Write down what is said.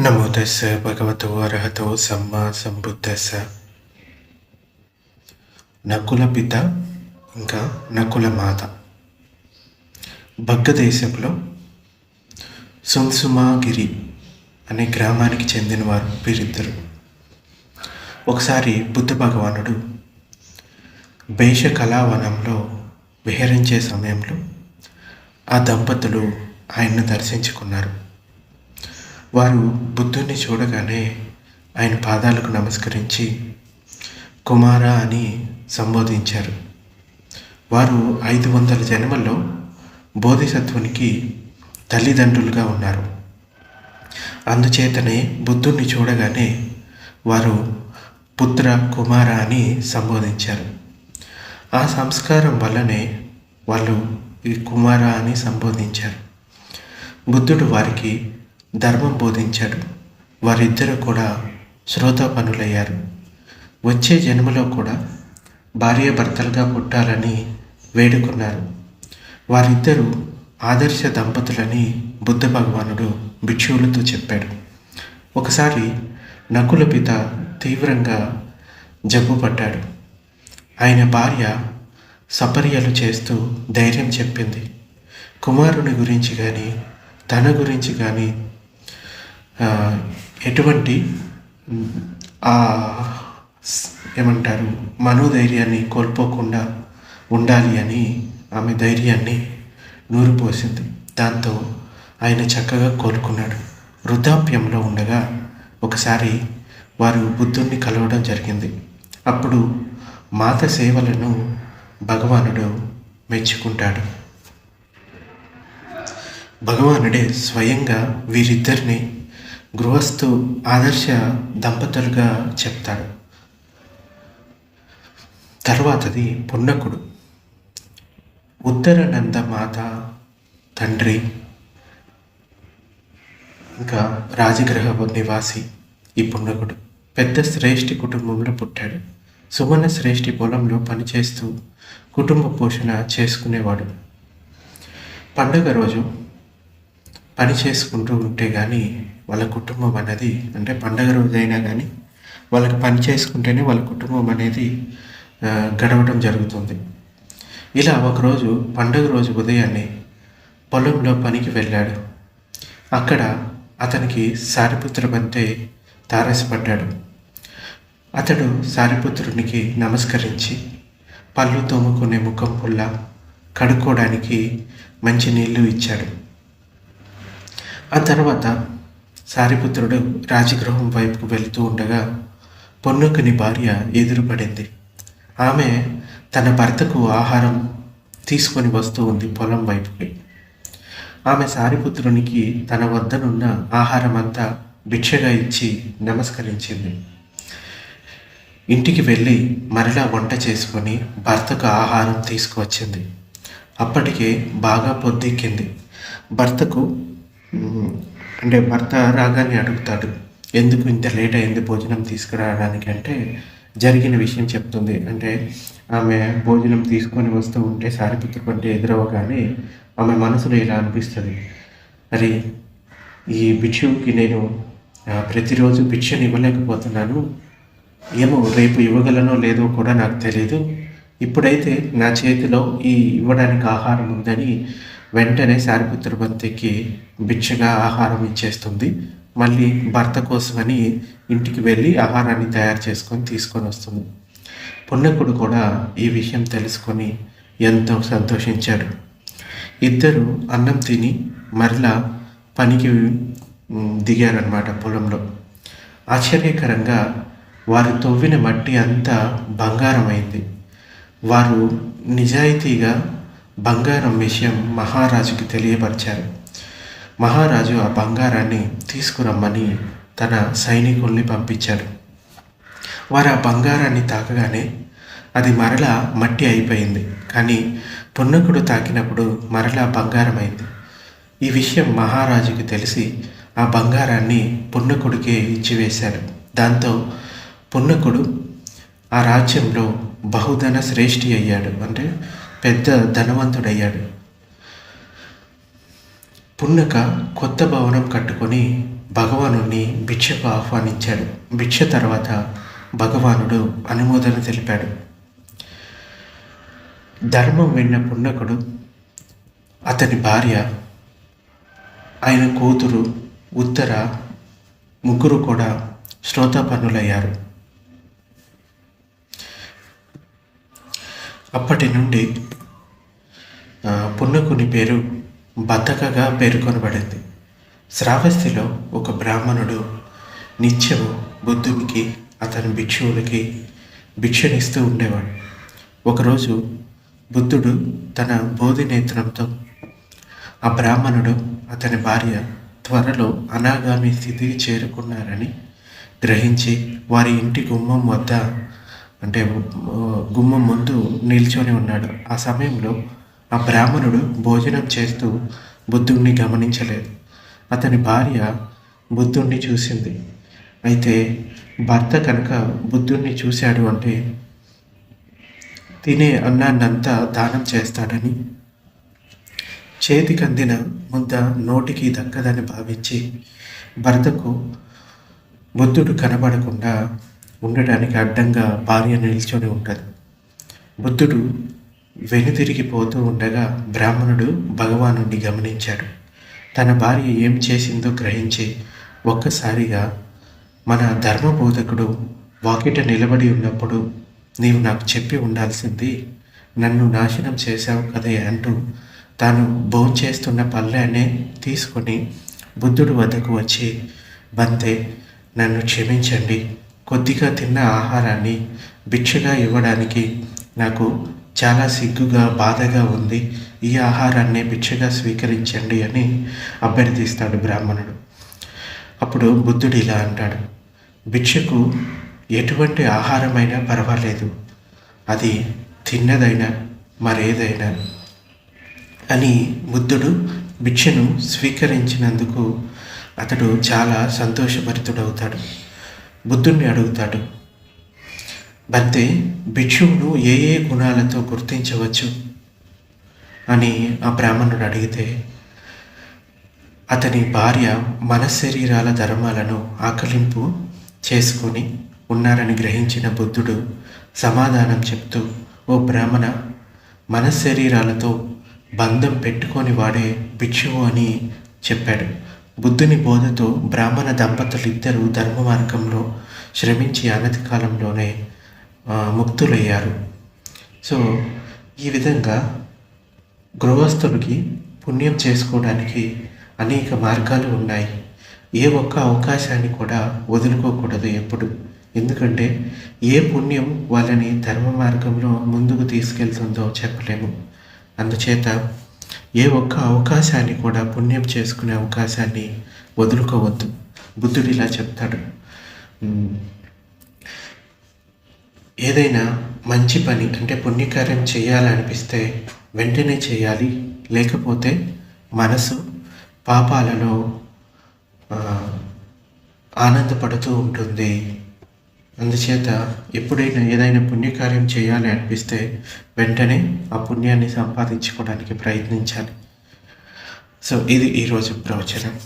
నమో భగవతు భగవతో అర్హతో సమ్మా సంబుద్ధస నకుల పిత ఇంకా నకుల మాత భగ్గదేశంలో సుంసుమాగిరి అనే గ్రామానికి చెందినవారు వీరిద్దరు. ఒకసారి బుద్ధ భగవానుడు భేష కళావనంలో విహరించే సమయంలో ఆ దంపతులు ఆయన్ను దర్శించుకున్నారు. వారు బుద్ధుణ్ణి చూడగానే ఆయన పాదాలకు నమస్కరించి కుమార అని సంబోధించారు. వారు ఐదు వందల జన్మల్లో బోధిసత్వునికి తల్లిదండ్రులుగా ఉన్నారు. అందుచేతనే బుద్ధుణ్ణి చూడగానే వారు పుత్ర కుమార అని సంబోధించారు. ఆ సంస్కారం వల్లనే వాళ్ళు ఈ కుమార అని సంబోధించారు. బుద్ధుడు వారికి ధర్మం బోధించాడు. వారిద్దరూ కూడా శ్రోతాపనులయ్యారు. వచ్చే జన్మలో కూడా భార్య భర్తలుగా పుట్టాలని వేడుకున్నారు. వారిద్దరూ ఆదర్శ దంపతులని బుద్ధ భగవానుడు భిక్షువులతో చెప్పాడు. ఒకసారి నకుల పిత తీవ్రంగా జబ్బు పడ్డాడు. ఆయన భార్య సపర్యలు చేస్తూ ధైర్యం చెప్పింది. కుమారుని గురించి కానీ తన గురించి కానీ ఎటువంటి ఏమంటారు మనోధైర్యాన్ని కోల్పోకుండా ఉండాలి అని ఆమె ధైర్యాన్ని నూరిపోసింది దాంతో ఆయన చక్కగా కోలుకున్నాడు. వృద్ధాప్యంలో ఉండగా ఒకసారి వారు బుద్ధుణ్ణి కలవడం జరిగింది. అప్పుడు మాత సేవలను భగవానుడు మెచ్చుకుంటాడు. భగవానుడే స్వయంగా వీరిద్దరిని గృహస్థు ఆదర్శ దంపతులుగా చెప్తాడు. తర్వాతది పున్నకుడు. ఉత్తరానంద మాత తండ్రి ఇంకా రాజగృహ నివాసి ఈ పున్నకుడు. పెద్ద శ్రేష్ఠి కుటుంబంలో పుట్టాడు. సుమన శ్రేష్ఠి పొలంలో పనిచేస్తూ కుటుంబ పోషణ చేసుకునేవాడు. పండగ రోజు పని చేసుకుంటూ ఉంటే కానీ వాళ్ళ కుటుంబం అనేది అంటే పండగ రోజైనా కానీ వాళ్ళకి పని చేసుకుంటేనే వాళ్ళ కుటుంబం అనేది గడవడం జరుగుతుంది. ఇలా ఒకరోజు పండగ రోజు ఉదయాన్నే పొలంలో పనికి వెళ్ళాడు. అక్కడ అతనికి సారిపుత్రం అంటే తారసపడ్డాడు. అతడు సారిపుత్రునికి నమస్కరించి పళ్ళు తోముకునే ముఖం పుల్ల కడుక్కోవడానికి మంచి నీళ్ళు ఇచ్చాడు. ఆ తర్వాత సారిపుత్రుడు రాజగృహం వైపుకు వెళుతూ ఉండగా పొన్నుకుని భార్య ఎదురుపడింది. ఆమె తన భర్తకు ఆహారం తీసుకొని వస్తూ ఉంది పొలం వైపుకి. ఆమె సారిపుత్రునికి తన వద్దనున్న ఆహారం అంతా భిక్షగా ఇచ్చి నమస్కరించింది. ఇంటికి వెళ్ళి మరలా వంట చేసుకొని భర్తకు ఆహారం తీసుకువచ్చింది. అప్పటికే బాగా పొద్దెక్కింది. భర్తకు అంటే భర్త రాగానే అడుగుతాడు ఎందుకు ఇంత లేట్ అయింది భోజనం తీసుకురావడానికి? అంటే జరిగిన విషయం చెప్తుంది. అంటే ఆమె భోజనం తీసుకొని వస్తూ ఉంటే సారిపుత్ర పంట ఎదురవగానే ఆమె మనసులో ఇలా అనిపిస్తుంది. మరి ఈ భిక్షువుకి నేను ప్రతిరోజు భిక్షను ఇవ్వలేకపోతున్నాను. ఏమో రేపు ఇవ్వగలనో లేదో కూడా నాకు తెలియదు ఇప్పుడైతే నా చేతిలో ఈ ఇవ్వడానికి ఆహారం ఉందని వెంటనే సారిపుత్ర బంతికి భిక్షగా ఆహారం ఇచ్చేస్తుంది. మళ్ళీ భర్త కోసమని ఇంటికి వెళ్ళి ఆహారాన్ని తయారు చేసుకొని తీసుకొని వస్తుంది. పున్నకుడు కూడా ఈ విషయం తెలుసుకొని ఎంతో సంతోషించాడు. ఇద్దరు అన్నం తిని మరలా పనికి దిగారనమాట పొలంలో. ఆశ్చర్యకరంగా వారు తవ్విన మట్టి అంతా బంగారమైంది. వారు నిజాయితీగా బంగారం విషయం మహారాజుకి తెలియపరిచారు. మహారాజు ఆ బంగారాన్ని తీసుకురమ్మని తన సైనికుల్ని పంపించాడు. వారు ఆ బంగారాన్ని తాకగానే అది మరలా మట్టి అయిపోయింది. కానీ పున్నకుడు తాకినప్పుడు మరలా బంగారం అయింది ఈ విషయం మహారాజుకి తెలిసి ఆ బంగారాన్ని పున్నకుడికే ఇచ్చివేశాడు దాంతో పున్నకుడు ఆ రాజ్యంలో బహుధన శ్రేష్ఠి అయ్యాడు. అంటే పెద్ద ధనవంతుడయ్యాడు. పున్నక కొత్త భవనం కట్టుకొని భగవానుణ్ణి భిక్షకు ఆహ్వానించాడు. భిక్ష తర్వాత భగవానుడు అనుమోదన తెలిపాడు. ధర్మం విన్న పున్నకుడు అతని భార్య ఆయన కూతురు ఉత్తర ముగ్గురు కూడా శ్రోతాపన్నులయ్యారు. అప్పటి నుండి పున్నకుని పేరు బద్దకగా పేర్కొనబడింది. శ్రావస్తిలో ఒక బ్రాహ్మణుడు నిత్యము బుద్ధునికి అతని భిక్షువులకి భిక్షనిస్తూ ఉండేవాడు. ఒకరోజు బుద్ధుడు తన బోధి నేత్రంతో ఆ బ్రాహ్మణుడు అతని భార్య త్వరలో అనాగామి స్థితికి చేరుకున్నారని గ్రహించి వారి ఇంటి గుమ్మం వద్ద అంటే గుమ్మం ముందు నిల్చొని ఉన్నాడు. ఆ సమయంలో ఆ బ్రాహ్మణుడు భోజనం చేస్తూ బుద్ధుణ్ణి గమనించలేదు. అతని భార్య బుద్ధుణ్ణి చూసింది. అయితే భర్త కనుక బుద్ధుణ్ణి చూశాడు అంటే తినే అన్నాన్నంతా దానం చేస్తాడని చేతికి అందిన ముద్ద నోటికి దక్కదని భావించి భర్తకు బుద్ధుడు కనబడకుండా ఉండడానికి అడ్డంగా భార్య నిల్చొని ఉంటుంది. బుద్ధుడు వెనుతిరిగిపోతూ ఉండగా బ్రాహ్మణుడు భగవానుడిని గమనించాడు. తన భార్య ఏం చేసిందో గ్రహించి ఒక్కసారిగా మన ధర్మబోధకుడు వాకిట నిలబడి ఉన్నప్పుడు నీవు నాకు చెప్పి ఉండాల్సింది నన్ను నాశనం చేశావు కదే అంటూ తాను భోంచేస్తున్న పళ్ళాన్ని తీసుకొని బుద్ధుడు వద్దకు వచ్చి బంతే నన్ను క్షమించండి కొద్దిగా తిన్న ఆహారాన్ని భిక్షగా ఇవ్వడానికి నాకు చాలా సిగ్గుగా బాధగా ఉంది. ఈ ఆహారాన్ని భిక్షగా స్వీకరించండి అని అభ్యర్థిస్తాడు బ్రాహ్మణుడు. అప్పుడు బుద్ధుడు ఇలా అంటాడు భిక్షకు ఎటువంటి ఆహారమైనా పర్వాలేదు. అది తిన్నదైనా మరేదైనా అని బుద్ధుడు భిక్షను స్వీకరించినందుకు అతడు చాలా సంతోషభరితుడవుతాడు. బుద్ధుణ్ణి అడుగుతాడు. భక్తే భిక్షువును ఏ ఏ గుణాలతో గుర్తించవచ్చు? అని ఆ బ్రాహ్మణుడు అడిగితే అతని భార్య మనశరీరాల ధర్మాలను ఆకలింపు చేసుకొని ఉన్నారని గ్రహించిన బుద్ధుడు సమాధానం చెప్తూ ఓ బ్రాహ్మణ మనశరీరాలతో బంధం పెట్టుకొని వాడే భిక్షువు అని చెప్పాడు. బుద్ధుని బోధతో బ్రాహ్మణ దంపతులు ఇద్దరు ధర్మ మార్గంలో శ్రమించి అనతి కాలంలోనే ముక్తులయ్యారు. సో ఈ విధంగా గృహస్థులకి పుణ్యం చేసుకోవడానికి అనేక మార్గాలు ఉన్నాయి. ఏ ఒక్క అవకాశాన్ని కూడా వదులుకోకూడదు ఎప్పుడు. ఎందుకంటే ఏ పుణ్యం వాళ్ళని ధర్మ మార్గంలో ముందుకు తీసుకెళ్తుందో చెప్పలేము. అందుచేత ఏ ఒక్క అవకాశాన్ని కూడా పుణ్యం చేసుకునే అవకాశాన్ని వదులుకోవద్దు. బుద్ధుడు ఇలా చెప్తాడు. ఏదైనా మంచి పని అంటే పుణ్యకార్యం చేయాలనిపిస్తే వెంటనే చేయాలి. లేకపోతే మనసు పాపాలలో ఆనందపడుతూ ఉంటుంది. అందుచేత ఎప్పుడైనా ఏదైనా పుణ్యకార్యం చేయాలి అనిపిస్తే వెంటనే ఆ పుణ్యాన్ని సంపాదించుకోవడానికి ప్రయత్నించాలి. సో ఇది ఈరోజు ప్రవచనం.